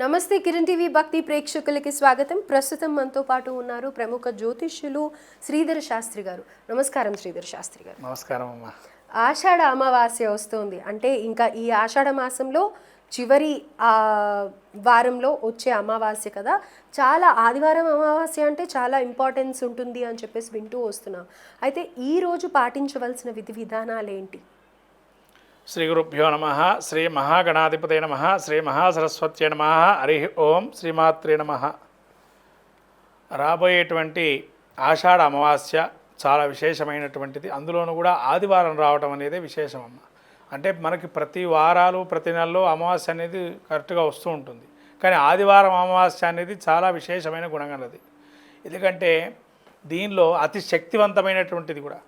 నమస్తే కిరణ్ టీవీ భక్తి ప్రేక్షకులకి స్వాగతం. ప్రస్తుతం మనతో పాటు ఉన్నారు ప్రముఖ జ్యోతిష్యులు శ్రీధర్ శాస్త్రి గారు. నమస్కారం శ్రీధర్ శాస్త్రి గారు. నమస్కారం అమ్మా. ఆషాఢ అమావాస్య వస్తుంది. అంటే ఇంకా ఈ ఆషాఢ మాసంలో చివరి ఆ వారంలో వచ్చే అమావాస్య కదా. చాలా ఆదివారం అమావాస్య అంటే చాలా ఇంపార్టెన్స్ ఉంటుంది అని చెప్పేసి వింటూ వస్తున్నాం. అయితే ఈ రోజు పాటించవలసిన విధి విధానాలు ఏంటి? శ్రీ గురుభ్యో నమ శ్రీ మహాగణాధిపతే నమ శ్రీ మహాసరస్వత్యే నమ హరి ఓం శ్రీమాత్రే నమ. రాబోయేటువంటి ఆషాఢ అమావాస్య చాలా విశేషమైనటువంటిది. అందులోనూ కూడా ఆదివారం రావటం అనేది విశేషం అమ్మ అంటే మనకి ప్రతి వారాలు ప్రతి నెలలో అమావాస్య అనేది కరెక్ట్గా వస్తూ ఉంటుంది. కానీ ఆదివారం అమావాస్య అనేది చాలా విశేషమైన గుణగలది ఎందుకంటే దీనిలో అతి శక్తివంతమైనటువంటిది కూడా.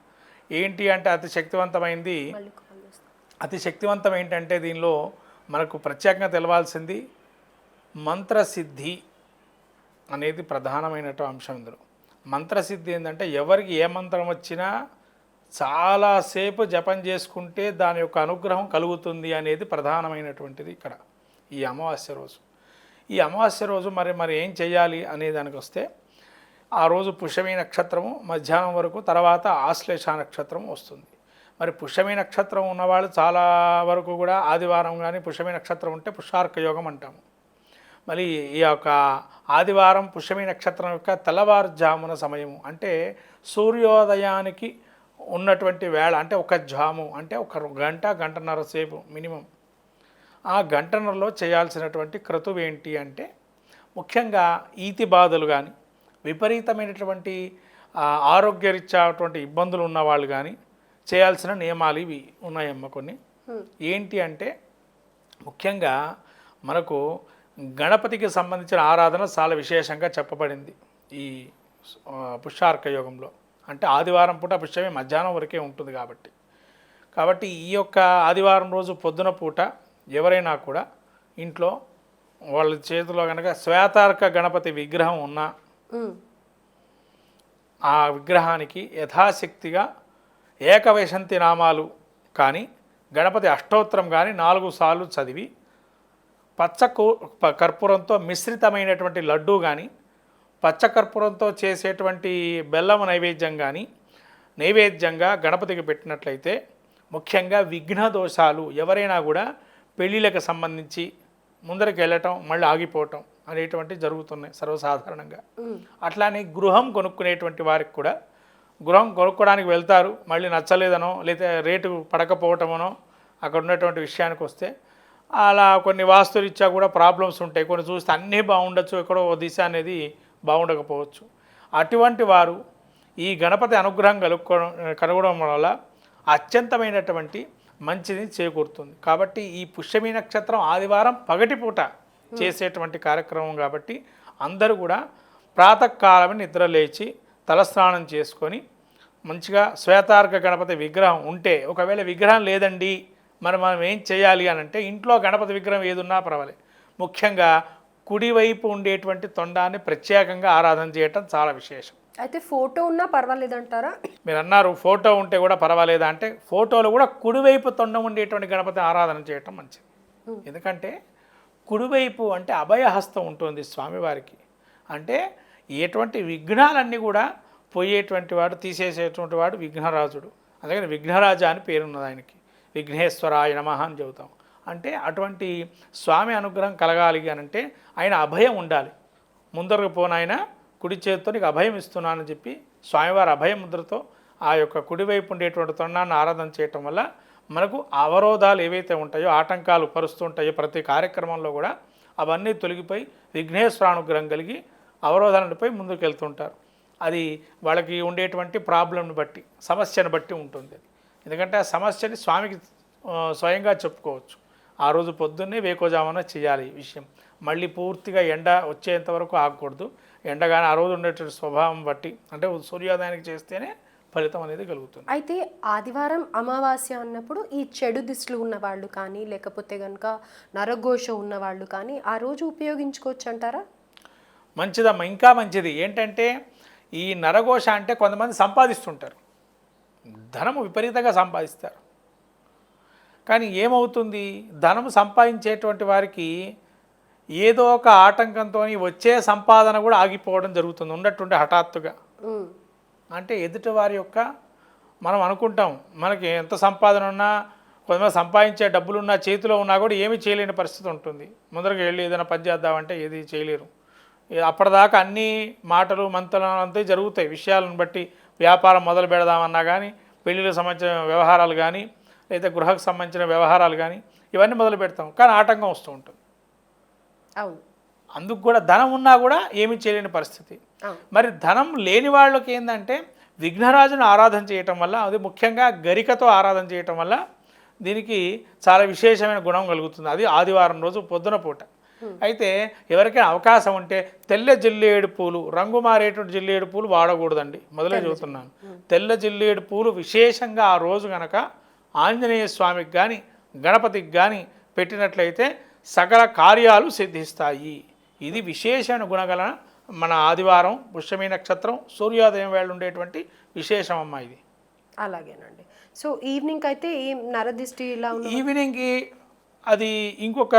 ఏంటి అంటే అతి శక్తివంతమైంది? అతి శక్తివంతం ఏంటంటే దీనిలో మనకు ప్రత్యేకంగా తెలవాల్సింది మంత్రసిద్ధి అనేది ప్రధానమైనటువంటి అంశం ఇందులో. మంత్రసిద్ధి ఏంటంటే ఎవరికి ఏ మంత్రం వచ్చినా చాలాసేపు జపం చేసుకుంటే దాని యొక్క అనుగ్రహం కలుగుతుంది అనేది ప్రధానమైనటువంటిది ఇక్కడ ఈ అమావాస్య రోజు. ఈ అమావాస్య రోజు మరి మరి ఏం చేయాలి అనే దానికి వస్తే ఆ రోజు పుష్యమి నక్షత్రము మధ్యాహ్నం వరకు తర్వాత ఆశ్లేష నక్షత్రం వస్తుంది. మరి పుష్యమి నక్షత్రం ఉన్నవాళ్ళు చాలా వరకు కూడా ఆదివారం కానీ పుష్యమి నక్షత్రం ఉంటే పుష్యార్క యోగం అంటాము. మరి ఈ యొక్క ఆదివారం పుష్యమి నక్షత్రం యొక్క తెల్లవారుజామున సమయము అంటే సూర్యోదయానికి ఉన్నటువంటి వేళ అంటే ఒక జాము అంటే ఒక గంట గంటన్నర సేపు మినిమం. ఆ గంటన్నరలో చేయాల్సినటువంటి క్రతువు ఏంటి అంటే ముఖ్యంగా ఈతి బాధలు కానీ విపరీతమైనటువంటి ఆ, ఆరోగ్యరీత్యాటువంటి ఇబ్బందులు ఉన్నవాళ్ళు కానీ చేయాల్సిన నియమాలు ఇవి ఉన్నాయమ్మ కొన్ని. ఏంటి అంటే ముఖ్యంగా మనకు గణపతికి సంబంధించిన ఆరాధన చాలా విశేషంగా చెప్పబడింది ఈ పుష్యార్క యోగంలో. అంటే ఆదివారం పూట పుష్యమే మధ్యాహ్నం వరకే ఉంటుంది కాబట్టి. కాబట్టి ఈ యొక్క ఆదివారం రోజు పొద్దున పూట ఎవరైనా కూడా ఇంట్లో వాళ్ళ చేతిలో కనుక శ్వేతార్క గణపతి విగ్రహం ఉన్నా ఆ విగ్రహానికి యథాశక్తిగా ఏకవైశంతి నామాలు కానీ గణపతి అష్టోత్తరం కానీ నాలుగు సార్లు చదివి పచ్చ కర్పూరంతో మిశ్రితమైనటువంటి లడ్డు కానీ పచ్చ కర్పూరంతో చేసేటువంటి బెల్లం నైవేద్యం కానీ నైవేద్యంగా గణపతికి పెట్టినట్లయితే ముఖ్యంగా విఘ్న దోషాలు ఎవరైనా కూడా పెళ్ళిళ్ళకి సంబంధించి ముందరికి వెళ్ళటం మళ్ళీ ఆగిపోవటం అనేటువంటి జరుగుతున్నాయి సర్వసాధారణంగా. అట్లానే గృహం కొనుక్కునేటువంటి వారికి కూడా గృహం కొనుక్కోవడానికి వెళ్తారు మళ్ళీ నచ్చలేదనో లేదా రేటు పడకపోవటమనో అక్కడ ఉన్నటువంటి విషయానికి వస్తే అలా కొన్ని వాస్తురీత్యా కూడా ప్రాబ్లమ్స్ ఉంటాయి. కొన్ని చూస్తే అన్నీ బాగుండొచ్చు ఎక్కడో దిశ అనేది బాగుండకపోవచ్చు. అటువంటి వారు ఈ గణపతి అనుగ్రహం కలుక్కోవడం కనుగొనడం వల్ల అత్యంతమైనటువంటి మంచిది చేకూరుతుంది. కాబట్టి ఈ పుష్యమి నక్షత్రం ఆదివారం పగటిపూట చేసేటువంటి కార్యక్రమం కాబట్టి అందరూ కూడా ప్రాతకాలమే నిద్ర లేచి తలస్నానం చేసుకొని మంచిగా శ్వేతార్క గణపతి విగ్రహం ఉంటే ఒకవేళ విగ్రహం లేదండి మరి మనం ఏం చేయాలి అని అంటే ఇంట్లో గణపతి విగ్రహం ఏదున్నా పర్వాలేదు. ముఖ్యంగా కుడివైపు ఉండేటువంటి తొండాన్ని ప్రత్యేకంగా ఆరాధన చేయటం చాలా విశేషం. అయితే ఫోటో ఉన్నా పర్వాలేదంటారా? మీరు అన్నారు ఫోటో ఉంటే కూడా పర్వాలేదా అంటే ఫోటోలో కూడా కుడివైపు తొండం ఉండేటువంటి గణపతి ఆరాధన చేయటం మంచిది. ఎందుకంటే కుడివైపు అంటే అభయహస్తం ఉంటుంది స్వామివారికి. అంటే ఎటువంటి విఘ్నాలన్నీ కూడా పోయేటువంటి వాడు తీసేసేటువంటి వాడు విఘ్నరాజుడు. అందుకని విఘ్నరాజా అని పేరున్నది ఆయనకి. విఘ్నేశ్వరాయ నమ అని చెబుతాం. అంటే అటువంటి స్వామి అనుగ్రహం కలగాలి అని అంటే ఆయన అభయం ఉండాలి. ముందరకు పోనాయన కుడి చేతితో నీకు అభయం ఇస్తున్నానని చెప్పి స్వామివారి అభయ ముద్రతో ఆ యొక్క కుడివైపు ఉండేటువంటి తొండాన్ని ఆరాధన చేయటం వల్ల మనకు అవరోధాలు ఏవైతే ఉంటాయో ఆటంకాలు పరుస్తుంటాయో ప్రతి కార్యక్రమంలో కూడా అవన్నీ తొలగిపోయి విఘ్నేశ్వరానుగ్రహం కలిగి అవరోధాలపై ముందుకు వెళ్తుంటారు అది వాళ్ళకి ఉండేటువంటి ప్రాబ్లంని బట్టి సమస్యను బట్టి ఉంటుంది. ఎందుకంటే ఆ సమస్యని స్వామికి స్వయంగా చెప్పుకోవచ్చు. ఆ రోజు పొద్దున్నే వేకోజామున చేయాలి ఈ విషయం. మళ్ళీ పూర్తిగా ఎండ వచ్చేంత వరకు ఆగకూడదు. ఎండ కానీ ఆ రోజు ఉండేటువంటి స్వభావం బట్టి అంటే సూర్యోదయానికి చేస్తేనే ఫలితం అనేది కలుగుతుంది. అయితే ఆదివారం అమావాస్య అన్నప్పుడు ఈ చెడు దిష్టిలు ఉన్న వాళ్ళు కానీ లేకపోతే కనుక నరఘోష ఉన్న వాళ్ళు కానీ ఆ రోజు ఉపయోగించుకోవచ్చు అంటారా మంచిదమ్మా ఇంకా మంచిది. ఏంటంటే ఈ నరఘోష అంటే కొంతమంది సంపాదిస్తుంటారు. ధనము విపరీతంగా సంపాదిస్తారు. కానీ ఏమవుతుంది? ధనము సంపాదించేటువంటి వారికి ఏదో ఒక ఆటంకంతో వచ్చే సంపాదన కూడా ఆగిపోవడం జరుగుతుంది ఉన్నట్టుండి హఠాత్తుగా. అంటే ఎదుటి వారి యొక్క మనం అనుకుంటాం మనకి ఎంత సంపాదన ఉన్నా కొంతమంది సంపాదించే డబ్బులు ఉన్నా చేతిలో ఉన్నా కూడా ఏమీ చేయలేని పరిస్థితి ఉంటుంది. ముందరకు వెళ్ళి ఏదైనా పని చేద్దామంటే ఏది చేయలేరు. అప్పటిదాకా అన్ని మాటలు మంతలు అంతే జరుగుతాయి. విషయాలను బట్టి వ్యాపారం మొదలు పెడదామన్నా కానీ పెళ్ళిళ్ళకి సంబంధించిన వ్యవహారాలు కానీ లేదా గృహకు సంబంధించిన వ్యవహారాలు కానీ ఇవన్నీ మొదలు పెడతాం. కానీ ఆటంకం వస్తూ ఉంటుంది. అవును అందుకు కూడా ధనం ఉన్నా కూడా ఏమీ చేయలేని పరిస్థితి. మరి ధనం లేని వాళ్ళకి ఏంటంటే విఘ్నరాజును ఆరాధన చేయటం వల్ల అది ముఖ్యంగా గరికతో ఆరాధన చేయటం వల్ల దీనికి చాలా విశేషమైన గుణం కలుగుతుంది. అది ఆదివారం రోజు పొద్దున పూట. అయితే ఎవరికైనా అవకాశం ఉంటే తెల్ల జిల్లేడు పూలు రంగు మారేటువంటి జిల్లేడు పూలు వాడకూడదండి. మొదలే చెబుతున్నాను. తెల్ల జిల్లేడు పూలు విశేషంగా ఆ రోజు గనక ఆంజనేయ స్వామికి కానీ గణపతికి కానీ పెట్టినట్లయితే సకల కార్యాలు సిద్ధిస్తాయి. ఇది విశేషమైన గుణగల మన ఆదివారం పుష్యమి నక్షత్రం సూర్యోదయం వేళ ఉండేటువంటి విశేషం అమ్మ ఇది. అలాగేనండి. సో ఈవినింగ్ అయితే ఏం నరదిష్టి ఇలా ఈవినింగ్కి అది ఇంకొక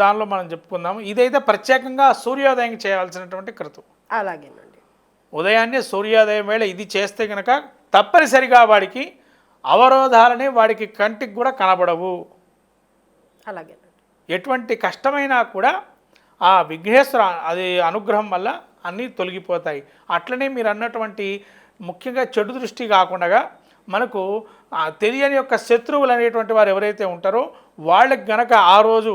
దానిలో మనం చెప్పుకుందాము. ఇదైతే ప్రత్యేకంగా సూర్యోదయం చేయాల్సినటువంటి క్రతు అలాగేనండి. ఉదయాన్నే సూర్యోదయం వేళ ఇది చేస్తే కనుక తప్పనిసరిగా వాడికి అవరోధాలనే వాడికి కంటికి కూడా కనబడవు. అలాగేనండి. ఎటువంటి కష్టమైనా కూడా ఆ విఘ్నేశ్వర అది అనుగ్రహం వల్ల అన్నీ తొలగిపోతాయి. అట్లనే మీరు అన్నటువంటి ముఖ్యంగా చెడు దృష్టి కాకుండా మనకు తెలియని యొక్క శత్రువులు అనేటువంటి వారు ఎవరైతే ఉంటారో వాళ్ళకి గనక ఆ రోజు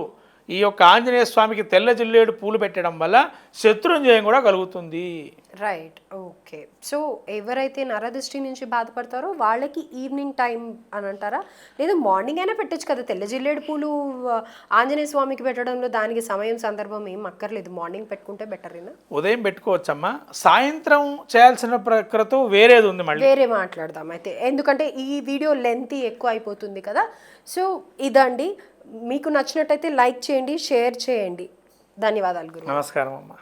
ఈ యొక్క ఆంజనేయ స్వామికి తెల్ల జిల్లేడు పూలు పెట్టడం వల్ల శత్రుంజయం కూడా కలుగుతుంది. రైట్ ఓకే సో ఎవరైతే నరదృష్టి నుంచి బాధపడతారో వాళ్ళకి ఈవినింగ్ టైం అని అంటారా? లేదా మార్నింగ్ అయినా పెట్టచ్చు కదా. తెల్ల జిల్లేడు పూలు ఆంజనేయ స్వామికి పెట్టడంలో దానికి సమయం సందర్భం ఏం అక్కర్లేదు. మార్నింగ్ పెట్టుకుంటే బెటరేనా ఉదయం పెట్టుకోవచ్చమ్మా. సాయంత్రం చేయాల్సిన ప్రకృతి వేరేది ఉంది మళ్ళీ. వేరే మాట్లాడదాం అయితే. ఎందుకంటే ఈ వీడియో లెంత్ ఎక్కువ అయిపోతుంది కదా. సో ఇదండి. మీకు నచ్చినట్టయితే లైక్ చేయండి షేర్ చేయండి. ధన్యవాదాలు గురు నమస్కారం అమ్మా.